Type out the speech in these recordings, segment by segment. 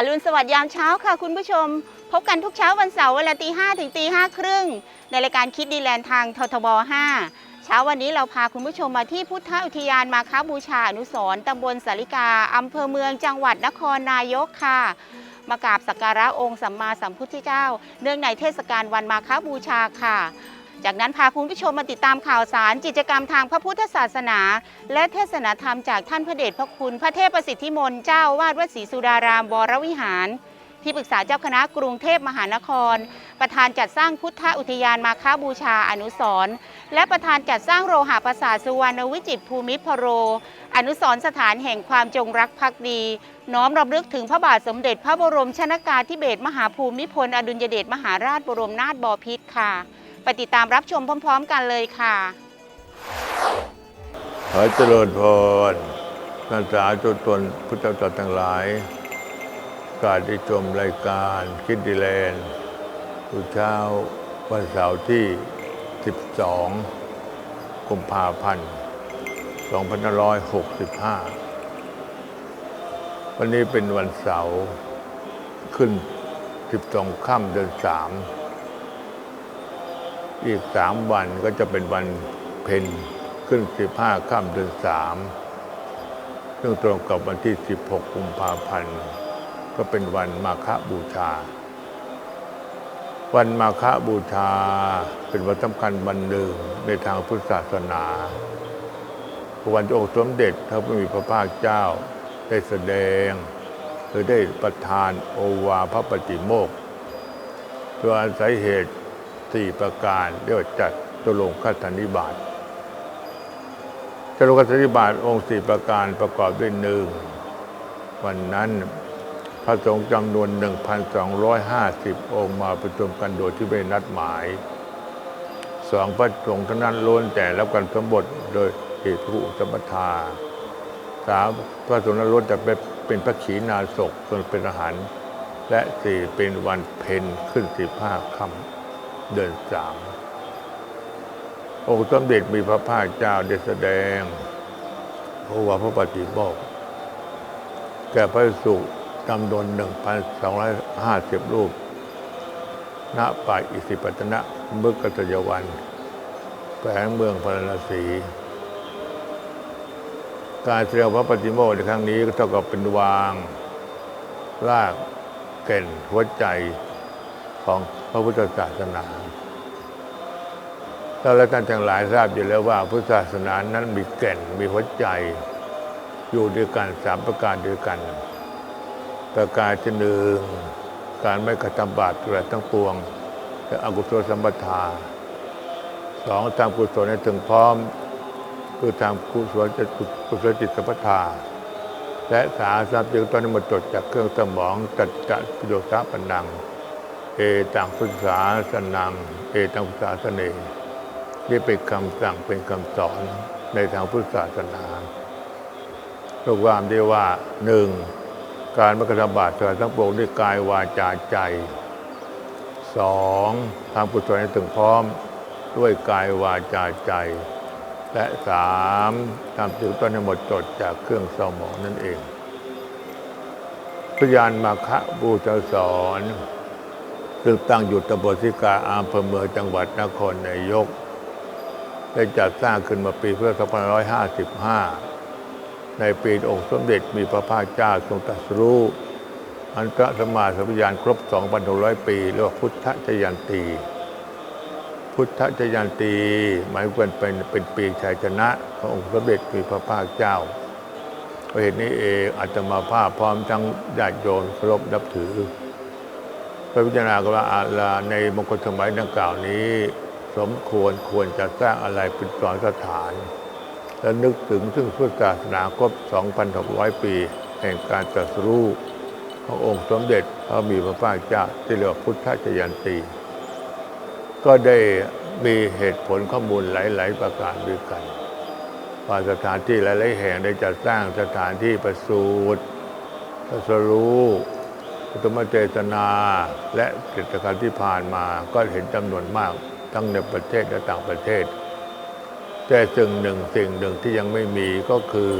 อรุณสวัสดิ์ยามเช้าค่ะคุณผู้ชม พบกันทุกเช้าวันเสาร์เวลาตีห้ถึงตีห้าครึ่งในรายการคิดดีแลนด์ทางททบ 5 เช้าวันนี้เราพาคุณผู้ชมมาที่พุทธอุทยานมาค้าบูชาอนุสรณ์ตำบลสาริกาอำเภอเมืองจังหวัดนครนายกค่ะ มากราบสักการะองค์สัมมาสัมพุทธเจ้า เนื่องในเทศกาลวันมาค้าบูชาค่ะ จากนั้นพาคุณผู้ชมมาติดตามข่าวสารกิจกรรมทางพระพุทธศาสนา และเทศนาธรรมจากท่านพระเดชพระคุณพระเทพประสิทธิมนต์เจ้าวาดวัดศรีสุดารามวรวิหาร ที่ปรึกษาเจ้าคณะกรุงเทพมหานคร ประธานจัดสร้างพุทธอุทยานมาค้าบูชาอนุสรณ์และประธานจัดสร้างโรหะปราสาทสุวรรณวิจิตภูมิพโร อนุสรณ์สถานแห่งความจงรักภักดี น้อมรำลึกถึงพระบาทสมเด็จพระบรมชนากาธิเบศรมหาภูมิพลอดุลยเดชมหาราชบรมนาถบพิตรค่ะ ไปติดตามรับชมพร้อม ๆ กันเลยค่ะ ขอเจริญพรท่านสาธุชนพุทธศาสนาทั้งหลาย การได้ชมรายการคิดดีแลนด์ทุกเช้าวันเสาร์ที่ 12 กุมภาพันธ์ 2565 วันนี้เป็นวันเสาร์ขึ้น 12 ค่ำเดือน 3 อีก3วันก็จะเป็นวันเพ็ญขึ้น15ค่ำเดือน3ซึ่งตรงกับวันที่ 16 กุมภาพันธ์ ก็เป็นวันมาฆบูชา วันมาฆบูชาเป็นวันสำคัญวันหนึ่งในทางพุทธศาสนาวันองค์สมเด็จพระผู้มีพระภาคเจ้าได้แสดง หรือได้ประทานโอวาพระปฏิโมกข์โดยอาศัยเหตุ สี่ประการเรียกว่าจัดตุลงคัตนิบาตจรุกสธิบาตองค์สี่ประการประกอบด้วยหนึ่งวันนั้นพระสงฆ์จำนวน 1,250 องค์มาประชุมกันโดยที่ไม่นัดหมายสองพระสงฆ์เท่านั้นล้วนแต่รับการสมบทโดยเหตุผู้สมทาสามพระสงฆ์นั้นล้วนแต่เป็นเป็นพระขีณาสกจนเป็นอาหาร และสี่เป็นวันเพ็ญขึ้นสิบห้าค่ำ เดือนสามองค์สมเด็จมีพระภาคเจ้าได้แสดงโอวาพระปฏิโมกแก่พระสุจำนวน1,250รูป ณ ป่าอิสิปตนะมึกกัตยวันแฝงเมืองพาราณสี การแสดงพระปฏิโมกข์ในครั้งนี้ก็เท่ากับเป็นวาง รากแก่นหัวใจของ พระพุทธศาสนาเราและท่านทั้งหลายทราบอยู่แล้วว่าพุทธศาสนานั้นมีแก่นมีหัวใจ อยู่ด้วยกันสามประการด้วยกัน ประการที่หนึ่งการไม่กระทำบาปอะไรทั้งปวงและอกุศลสัมปทาสองทำกุศลให้ถึงพร้อม คือทำกุศลจิตกุศลจิตสัมปทา และสาสามจึงต้องนำมาจดจากเครื่องสมองจัดจัดปิโดสาปนัง เอตังพุทธาสนัง เอตังพุทธาสเนนี่เป็นคำสั่งเป็นคำสอนในทางพุทธศาสนาลูกความได้ว่าหนึ่งการมกระทำบาปเถิดทั้งปวงด้วยกายวาจาใจสองทำกุศลให้ถึงพร้อมด้วยกายวาจาใจ และสามทำจิตต้นให้หมดจดจากเครื่องเศร้าหมองนั่นเองพยานมาคะบูชาสอน ซึ่งตั้งอยู่ตำบลสิกาอำเภอเมืองจังหวัดนครนายก ได้จัดสร้างขึ้นมาปีพุทธศักราช2555 ในปีองค์สมเด็จมีพระภาคเจ้าทรงตรัสรู้อันตรสมมาสัมยานครบ 2,600 ปีเรียกว่าพุทธจยันตี พุทธจยันตี หมายควรเป็นเป็นปีชัยชนะขององค์สมเด็จมีพระภาคเจ้าเพราะเหตุนี้เองอาตมาภาพพร้อมทั้งญาติโยมเคารพนับถือ พระพิจารณาก็ว่าอาลาในมงคลสมัยดังกล่าวนี้ สมควรควรจะสร้างอะไรเป็นสอนสถาน และนึกถึงซึ่งพุทธศาสนาครบ 2,600 ปี แห่งการตรัสรู้ขององค์สมเด็จพระมีพระภาคเจ้าที่เรียกว่าพุทธจยันตีก็ได้มีเหตุผลข้อมูลหลาย ๆ ประการด้วยกันว่าสถานที่หลาย ๆ แห่งได้จัดสร้างสถานที่ประสูติตรัสรู้ พุทธมเจตนาและกิจการที่ผ่านมาก็เห็นจำนวนมากทั้งในประเทศและต่างประเทศ แต่สิ่งหนึ่งสิ่งหนึ่งที่ยังไม่มีก็คือ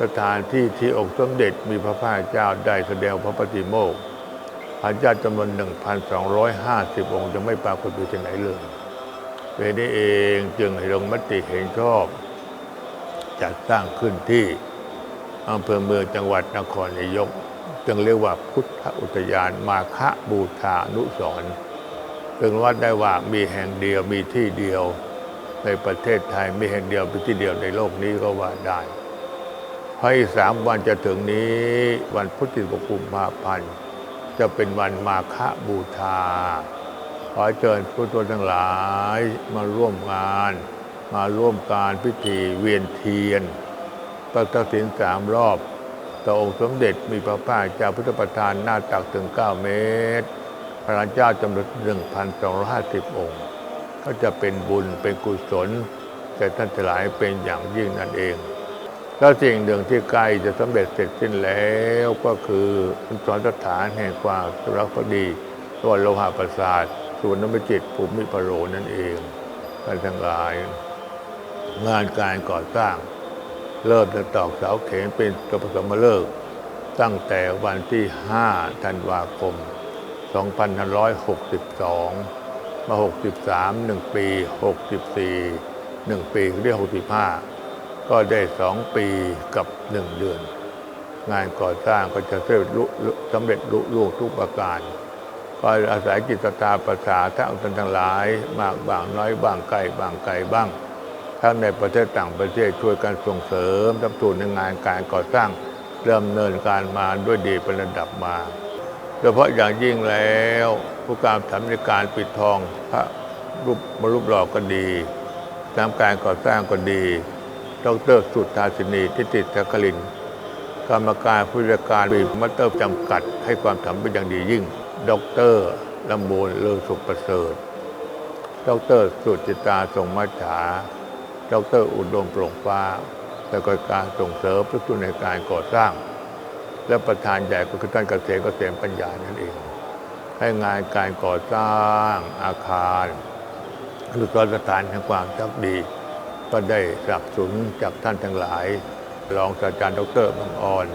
สถานที่ที่องค์สมเด็จมีพระภาเจ้าได้แสดงพระปฏิโมกข์พระเจ้าจำนวน 1,250 องค์จะไม่ปรากฏอยู่ที่ไหนเลยเป็นนี้เองจึงให้ลงมติเห็นชอบ จัดสร้างขึ้นที่อำเภอเมืองจังหวัดนครนายก จึงเรียกว่าพุทธอุทยานมาคะบูชานุสรจึงวัดได้ว่ามีแห่งเดียวมีที่เดียว ในประเทศไทยมีแห่งเดียวเป็นที่เดียวในโลกนี้ก็ว่าได้เพราะอีกสามวันจะถึงนี้วันพุทธิบกุมภาพันธ์จะเป็นวันมาฆบูชาขอเชิญผู้ตัวทั้งหลายมาร่วมงาน มาร่วมการพิธีเวียนเทียนตักษิณสามรอบ ต่อองค์สมเด็จมีพระภาเจ้าพุทธประธานหน้าตักถึง 9 เมตร พระเจ้าจำนวน1,250 องค์ ก็จะเป็นบุญเป็นกุศลแก่ท่านทั้งหลายเป็นอย่างยิ่งนั่นเอง แล้วสิ่งหนึ่งที่ใกล้จะสำเร็จเสร็จสิ้นแล้วก็คือสอนสถานแห่งความสุรพดีตัวโลหะประสาทส่วนน้ำจิตภูมิพโรนั่นเองท่านทั้งหลาย งานการก่อสร้าง เริ่มจะตอกเสาเข็มเป็นตัวผสมฤกษ์ตั้งแต่วันที่ 5 ธันวาคม 2562 มา 63 1 ปี 64 1 ปีเรียก65 ก็ได้ 2 ปีกับ 1 เดือน งานก่อสร้างก็จะสร็จสำเร็จลุล่วงทุกประการ ก็อาศัยจิตศรัทธาประสาทั้งท่านทั้งหลาย มากบางน้อยบางไกลบางไกลบ้าง ทั้งในประเทศต่างประเทศช่วยกันส่งเสริมทำทุนในงานการก่อสร้างเริ่มเนินการมาด้วยดีเป็นระดับมา โดยเฉพาะอย่างยิ่งแล้วผู้การทำในการปิดทองพระรูปมรูปหล่อก็ดีตามการก่อสร้างก็ดี ดรสุทธาสินีทิติตะคลิน กรรมการผู้จัดการบีมัตเตอร์จำกัด ให้ความสำเป็นอย่างดียิ่ง ดรลำบูลเลอสุประเสริฐ ดรสุจิตาทรงมัจฉา ดรอุดมโปร่งฟ้าและก็การส่งเสริมทุกทุนในการก่อสร้าง และประธานใหญ่ก็คือท่านเกษมเกษมปัญญานั่นเอง ให้งานการก่อสร้างอาคาร หรือสถานแห่งความชักดี ก็ได้สนับสนุนจากท่านทั้งหลาย รองศาสตราจารย์ดรบังออน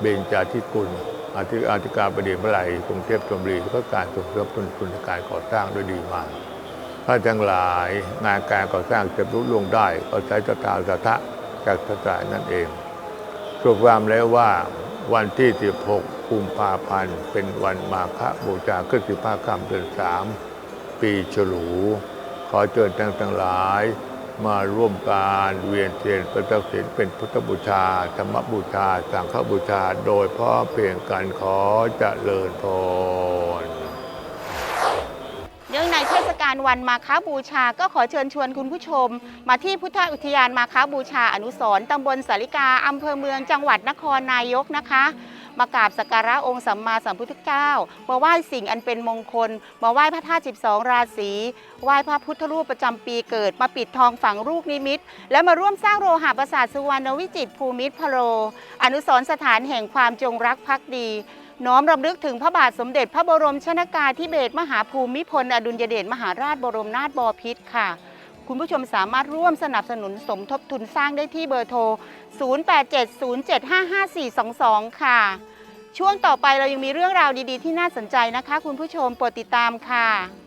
เบญจาธิกุลอธิอธิการบดีเมื่อไหร่กรุงเทพธนบุรีก็การส่งเสริมทุนทุนในการก่อสร้างด้วยดีมาก ท่านทั้งหลายงานการก่อสร้างจะรุ่ล่วงได้ก็ใช้ศรัทธาสัทะจากศรัทธานั่นเองสรุปความแล้วว่าวันที่ 16กุมภาพันธ์เป็นวันมาฆบูชาขึ้น15ค่ำเดือน3ปีฉลู ขอเชิญท่านทั้งหลายมาร่วมการเวียนเทียนพระตักษิณเป็นพุทธบูชา ธรรมบูชา สังฆบูชา โดยเพราะเพียงกันขอเจริญพร ในวันมาค้าบูชา ก็ขอเชิญชวนคุณผู้ชม มาที่พุทธอุทยานมาค้าบูชาอนุสรณ์ตำบลสาริกาอำเภอเมืองจังหวัดนครนายกนะคะ มากราบสักการะองค์สัมมาสัมพุทธเจ้า มาไหว้สิ่งอันเป็นมงคล มาไหว้พระธาตุ12 ราศีไหว้พระพุทธรูปประจำปีเกิด มาปิดทองฝังลูกนิมิต และมาร่วมสร้างโลหะประสาทสุวรรณวิจิตภูมิพโรอนุสรณ์สถานแห่งความจงรักภักดี น้อมรำลึกถึงพระบาทสมเด็จพระบรมชนากาธิเบศรมหาภูมิพล อดุลยเดชมหาราชบรมนาถบพิตรค่ะ คุณผู้ชมสามารถร่วมสนับสนุนสมทบทุนสร้างได้ที่เบอร์โทร 0870755422 ค่ะ ช่วงต่อไปเรายังมีเรื่องราวดีๆ ที่น่าสนใจนะคะ คุณผู้ชมโปรดติดตามค่ะ